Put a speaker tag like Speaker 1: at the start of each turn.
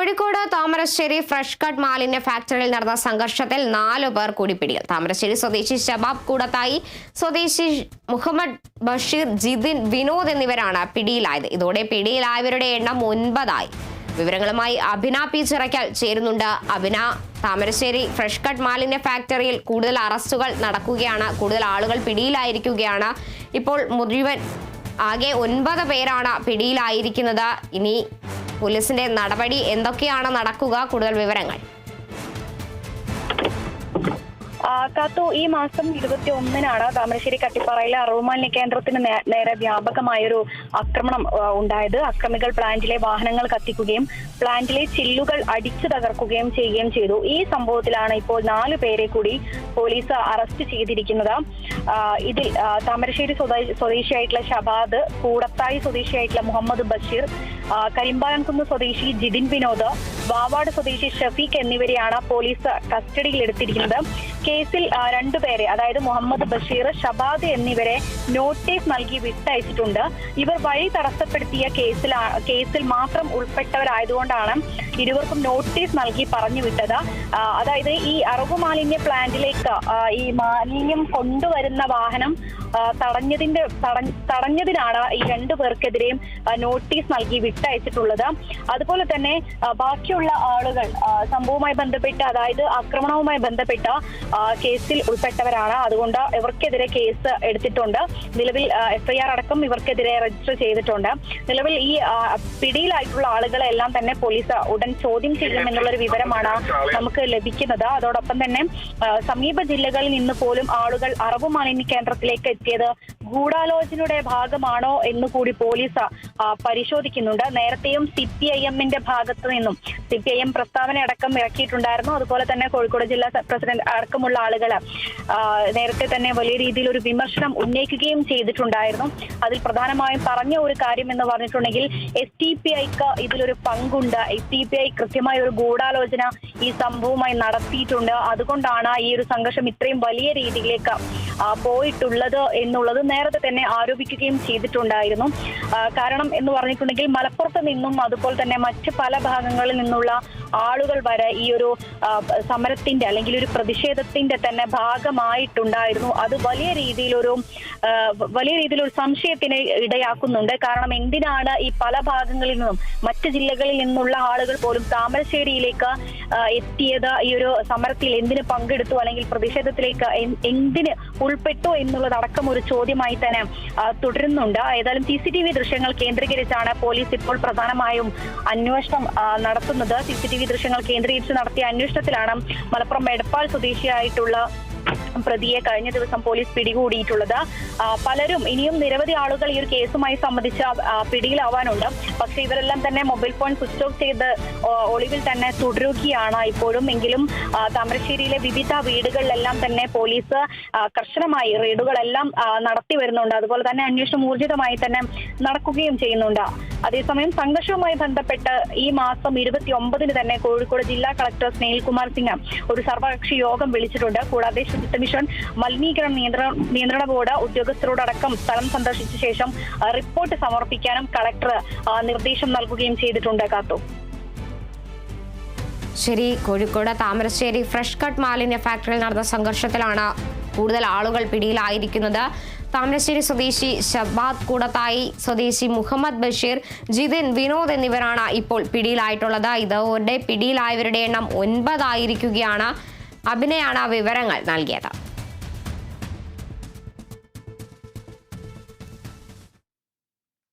Speaker 1: Kozhikode Thamarassery fresh cut മാലിന്യ ഫാക്ടറിയിൽ നടന്ന സംഘർഷത്തിൽ നാലു പേർ കൂടി പിടിയിൽ താമരശ്ശേരി സ്വദേശി ഷബാബ് കൂടത്തായി സ്വദേശി മുഹമ്മദ് ബഷീർ ജിതിൻ വിനോദ് എന്നിവരാണ് പിടിയിലായത്. ഇതോടെ പിടിയിലായവരുടെ എണ്ണം ഒൻപതായി. വിവരങ്ങളുമായി അഭിന പി ചിറയ്ക്കൽ ചേരുന്നുണ്ട്. അഭിന താമരശ്ശേരി ഫ്രഷ് കട്ട് മാലിന്യ ഫാക്ടറിയിൽ കൂടുതൽ അറസ്റ്റുകൾ നടക്കുകയാണ്. കൂടുതൽ ആളുകൾ പിടിയിലായിരിക്കുകയാണ്. ഇപ്പോൾ മുഴുവൻ ആകെ ഒൻപത് പേരാണ് പിടിയിലായിരിക്കുന്നത്. ഇനി പോലീസിന്റെ നടപടി എന്തൊക്കെയാണ് നടക്കുക? കൂടുതൽ വിവരങ്ങൾ.
Speaker 2: കാത്തു ഈ മാസം ഇരുപത്തി ഒന്നിനാണ് താമരശ്ശേരി കട്ടിപ്പാറയിലെ അറവുമാലിന്യ കേന്ദ്രത്തിന് നേരെ വ്യാപകമായൊരു ആക്രമണം ഉണ്ടായത്. അക്രമികൾ പ്ലാന്റിലെ വാഹനങ്ങൾ കത്തിക്കുകയും പ്ലാന്റിലെ ചില്ലുകൾ അടിച്ചു തകർക്കുകയും ചെയ്യുകയും ചെയ്തു. ഈ സംഭവത്തിലാണ് ഇപ്പോൾ നാലു പേരെ കൂടി പോലീസ് അറസ്റ്റ് ചെയ്തിരിക്കുന്നത്. ഇതിൽ താമരശ്ശേരി സ്വദേ- സ്വദേശിയായിട്ടുള്ള ഷബാദ് കൂടത്തായി സ്വദേശിയായിട്ടുള്ള മുഹമ്മദ് ബഷീർ കരിമ്പാലംകുന്ന് സ്വദേശി ജിതിൻ വിനോദ് വാവാട് സ്വദേശി ഷഫീഖ് എന്നിവരെയാണ് പോലീസ് കസ്റ്റഡിയിൽ എടുത്തിരിക്കുന്നത് കേസിൽ രണ്ടുപേരെ അതായത് മുഹമ്മദ് ബഷീർ ഷബാദ് എന്നിവരെ നോട്ടീസ് നൽകി വിട്ടയച്ചിട്ടുണ്ട്. ഇവർ വഴി തടസ്സപ്പെടുത്തിയ കേസിൽ കേസിൽ മാത്രം ഉൾപ്പെട്ടവരായതുകൊണ്ടാണ് ഇരുവർക്കും നോട്ടീസ് നൽകി പറഞ്ഞു വിട്ടത് അതായത് ഈ അറവ് മാലിന്യ പ്ലാന്റിലേക്ക് ഈ മാലിന്യം കൊണ്ടുവരുന്ന വാഹനം തടഞ്ഞതിന്റെ തടഞ്ഞതിനാണ് ഈ രണ്ടു പേർക്കെതിരെയും നോട്ടീസ് നൽകി വിട്ടയച്ചിട്ടുള്ളത്. അതുപോലെ തന്നെ ബാക്കിയുള്ള ആളുകൾ സംഭവവുമായി ബന്ധപ്പെട്ട് അതായത് ആക്രമണവുമായി ബന്ധപ്പെട്ട കേസിൽ ഉൾപ്പെട്ടവരാണ്. അതുകൊണ്ട് ഇവർക്കെതിരെ കേസ് എടുത്തിട്ടുണ്ട്. നിലവിൽ എഫ്ഐആർ അടക്കം ഇവർക്കെതിരെ രജിസ്റ്റർ ചെയ്തിട്ടുണ്ട്. നിലവിൽ ഈ പിടിയിലായിട്ടുള്ള ആളുകളെ എല്ലാം തന്നെ പോലീസ് ഉടൻ ചോദ്യം ചെയ്യുമെന്നുള്ളൊരു വിവരമാണ് നമുക്ക് ലഭിക്കുന്നത്. അതോടൊപ്പം തന്നെ സമീപ ജില്ലകളിൽ നിന്ന് പോലും ആളുകൾ അറബ് മാലിന്യ കേന്ദ്രത്തിലേക്ക് എത്തിയത് ഗൂഢാലോചനയുടെ ഭാഗമാണോ എന്ന് കൂടി പോലീസ് പരിശോധിക്കുന്നുണ്ട്. നേരത്തെയും സി പി ഐ എമ്മിന്റെ ഭാഗത്തു നിന്നും സി പി ഐ എം പ്രസ്താവന അടക്കം ഇറക്കിയിട്ടുണ്ടായിരുന്നു. അതുപോലെ തന്നെ കോഴിക്കോട് ജില്ലാ പ്രസിഡന്റ് അടക്കമുള്ള ആളുകൾ നേരത്തെ തന്നെ വലിയ രീതിയിൽ ഒരു വിമർശനം ഉന്നയിക്കുകയും ചെയ്തിട്ടുണ്ടായിരുന്നു. അതിൽ പ്രധാനമായും പറഞ്ഞ ഒരു കാര്യം എന്ന് പറഞ്ഞിട്ടുണ്ടെങ്കിൽ എസ് ടി പി ഐക്ക് ഇതിലൊരു പങ്കുണ്ട്. എസ് ടി പി ഐ കൃത്യമായ ഒരു ഗൂഢാലോചന ഈ സംഭവവുമായി നടത്തിയിട്ടുണ്ട്. അതുകൊണ്ടാണ് ഈ ഒരു സംഘർഷം ഇത്രയും വലിയ രീതിയിലേക്ക് പോയിട്ടുള്ളത് എന്നുള്ളത് നേരത്തെ തന്നെ ആരോപിക്കുകയും ചെയ്തിട്ടുണ്ടായിരുന്നു. കാരണം എന്ന് പറഞ്ഞിട്ടുണ്ടെങ്കിൽ മലപ്പുറത്ത് നിന്നും അതുപോലെ തന്നെ മറ്റ് പല ഭാഗങ്ങളിൽ നിന്നുള്ള ആളുകൾ വരെ ഈ ഒരു സമരത്തിന്റെ അല്ലെങ്കിൽ ഒരു പ്രതിഷേധത്തിന്റെ തന്നെ ഭാഗമായിട്ടുണ്ടായിരുന്നു. അത് വലിയ രീതിയിലൊരു വലിയ രീതിയിലൊരു സംശയത്തിന് ഇടയാക്കുന്നുണ്ട്. കാരണം എന്തിനാണ് ഈ പല ഭാഗങ്ങളിൽ നിന്നും മറ്റ് ജില്ലകളിൽ നിന്നുള്ള ആളുകൾ പോലും താമരശ്ശേരിയിലേക്ക് എത്തിയത്? ഈ ഒരു സമരത്തിൽ എന്തിന് പങ്കെടുത്തു? അല്ലെങ്കിൽ പ്രതിഷേധത്തിലേക്ക് എന്തിന് ഉൾപ്പെട്ടു എന്നുള്ളതടക്കം ഒരു ചോദ്യമായി തന്നെ തുടരുന്നുണ്ട്. ഏതായാലും സി സി ടി വി ദൃശ്യങ്ങൾ കേന്ദ്രീകരിച്ചാണ് പോലീസ് ഇപ്പോൾ പ്രധാനമായും അന്വേഷണം നടത്തുന്നത്. സി സി ടി വി ദൃശ്യങ്ങൾ കേന്ദ്രീകരിച്ച് നടത്തിയ അന്വേഷണത്തിലാണ് മലപ്പുറം എടപ്പാൾ സ്വദേശിയായിട്ടുള്ള പ്രതിയെ കഴിഞ്ഞ ദിവസം പോലീസ് പിടികൂടിയിട്ടുള്ളത്. പലരും ഇനിയും നിരവധി ആളുകൾ ഈ ഒരു കേസുമായി സംബന്ധിച്ച് പിടിയിലാവാനുണ്ട്. പക്ഷേ ഇവരെല്ലാം തന്നെ മൊബൈൽ ഫോൺ സ്വിച്ച് ഓഫ് ചെയ്ത് ഒളിവിൽ തന്നെ തുടരുകയാണ് ഇപ്പോഴും. എങ്കിലും താമരശ്ശേരിയിലെ വിവിധ വീടുകളിലെല്ലാം തന്നെ പോലീസ് കർശനമായി റെയ്ഡുകളെല്ലാം നടത്തി വരുന്നുണ്ട്. അതുപോലെ തന്നെ അന്വേഷണം ഊർജിതമായി തന്നെ നടക്കുകയും ചെയ്യുന്നുണ്ട്. അതേസമയം സംഘർഷവുമായി ബന്ധപ്പെട്ട് ഈ മാസം ഇരുപത്തി ഒമ്പതിന് തന്നെ കോഴിക്കോട് ജില്ലാ കളക്ടർ സ്നേഹിൽകുമാർ സിംഗ് ഒരു സർവകക്ഷി യോഗം വിളിച്ചിട്ടുണ്ട്. കൂടാതെ ശുചിത്വ മിഷൻ മലിനീകരണ നിയന്ത്രണ ബോർഡ് ഉദ്യോഗസ്ഥരോടക്കം സ്ഥലം സന്ദർശിച്ച ശേഷം റിപ്പോർട്ട് സമർപ്പിക്കാനും കളക്ടർ നിർദ്ദേശം നൽകുകയും ചെയ്തിട്ടുണ്ട്. കാത്തു
Speaker 1: ശരി കോഴിക്കോട് താമരശ്ശേരി ഫ്രഷ് കട്ട് മാലിന്യ ഫാക്ടറിയിൽ നടന്ന സംഘർഷത്തിലാണ് കൂടുതൽ ആളുകൾ പിടിയിലായിരിക്കുന്നത്. താമരശ്ശേരി സ്വദേശി ഷബാദ് കൂടത്തായി സ്വദേശി മുഹമ്മദ് ബഷീർ ജിതിൻ വിനോദ് എന്നിവരാണ് ഇപ്പോൾ പിടിയിലായിട്ടുള്ളത്. ഇതോടെ പിടിയിലായവരുടെ എണ്ണം ഒൻപതായിരിക്കുകയാണ്. അഭിനയാണ് വിവരങ്ങൾ നൽകിയത്.